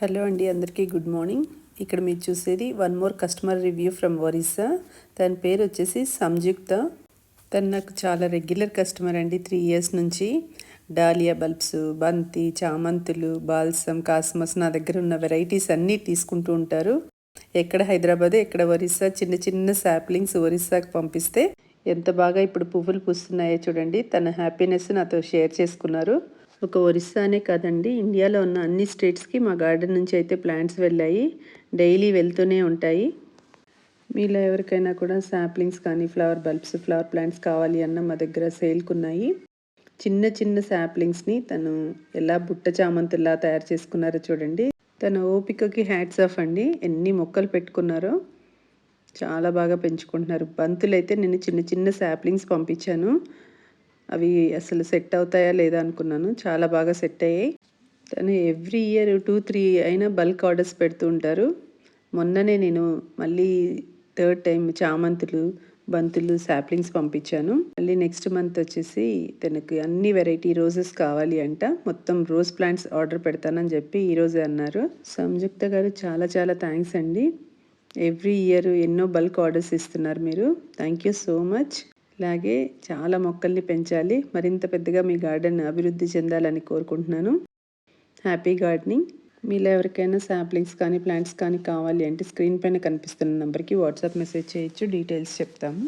Hello అండి అందరికీ good morning. ఇక్కడ మీరు చూసేది one more customer review from Orissa. తన పేరు వచ్చేసి సంయుక్త. తను నాకు చాలా రెగ్యులర్ కస్టమర్ అండి త్రీ ఇయర్స్ నుంచి. డాలియా బల్బ్స్ బంతి చామంతులు బాల్సమ్ కాస్మస్ నా దగ్గర ఉన్న వెరైటీస్ అన్నీ తీసుకుంటూ ఉంటారు. ఎక్కడ హైదరాబాద్ ఎక్కడ ఒరిస్సా చిన్న చిన్న శాప్లింగ్స్ ఒరిస్సాకు పంపిస్తే ఎంత బాగా ఇప్పుడు పువ్వులు పూస్తున్నాయో చూడండి. తన హ్యాపీనెస్ నాతో షేర్ చేసుకున్నారు. ఒక ఒరిస్సానే కాదండి. ఇండియాలో ఉన్న అన్ని స్టేట్స్కి మా గార్డెన్ నుంచి అయితే ప్లాంట్స్ వెళ్ళాయి. డైలీ వెళ్తూనే ఉంటాయి. మీలో ఎవరికైనా కూడా శాప్లింగ్స్ కానీ ఫ్లవర్ బల్బ్స్ ఫ్లవర్ ప్లాంట్స్ కావాలి అన్న మా దగ్గర సేల్కున్నాయి చిన్న చిన్న శాప్లింగ్స్ని తను ఎలా బుట్ట చామంతుల్లా తయారు చేసుకున్నారో చూడండి. తన ఓపికకి హ్యాట్స్ ఆఫ్ అండి. ఎన్ని మొక్కలు పెట్టుకున్నారో చాలా బాగా పెంచుకుంటున్నారు. బంతులు అయితే నేను చిన్న చిన్న శాప్లింగ్స్ పంపించాను. అవి అసలు సెట్ అవుతాయా లేదా అనుకున్నాను. చాలా బాగా సెట్ అయ్యాయి. తను ఎవ్రీ ఇయర్ టూ త్రీ అయినా బల్క్ ఆర్డర్స్ పెడుతూ ఉంటారు. మొన్ననే నేను మళ్ళీ థర్డ్ టైం చామంతులు బంతులు శాప్లింగ్స్ పంపించాను. మళ్ళీ నెక్స్ట్ మంత్ వచ్చేసి తనకి అన్ని వెరైటీ రోజెస్ కావాలి అంట. మొత్తం రోజ్ ప్లాంట్స్ ఆర్డర్ పెడతానని చెప్పి ఈరోజే అన్నారు. సంయుక్త గారు చాలా చాలా థ్యాంక్స్ అండి. ఎవ్రీ ఇయర్ ఎన్నో బల్క్ ఆర్డర్స్ ఇస్తున్నారు మీరు. Thank you so much. ఇలాగే చాలా మొక్కల్ని పెంచాలి. మరింత పెద్దగా మీ గార్డెన్ అభివృద్ధి చెందాలని కోరుకుంటున్నాను. Happy gardening. మీలో ఎవరికైనా శాంప్లింగ్స్ కానీ ప్లాంట్స్ కానీ కావాలి అంటే స్క్రీన్ పైన కనిపిస్తున్న నెంబర్కి వాట్సాప్ మెసేజ్ చేయొచ్చు. డీటెయిల్స్ చెప్తాము.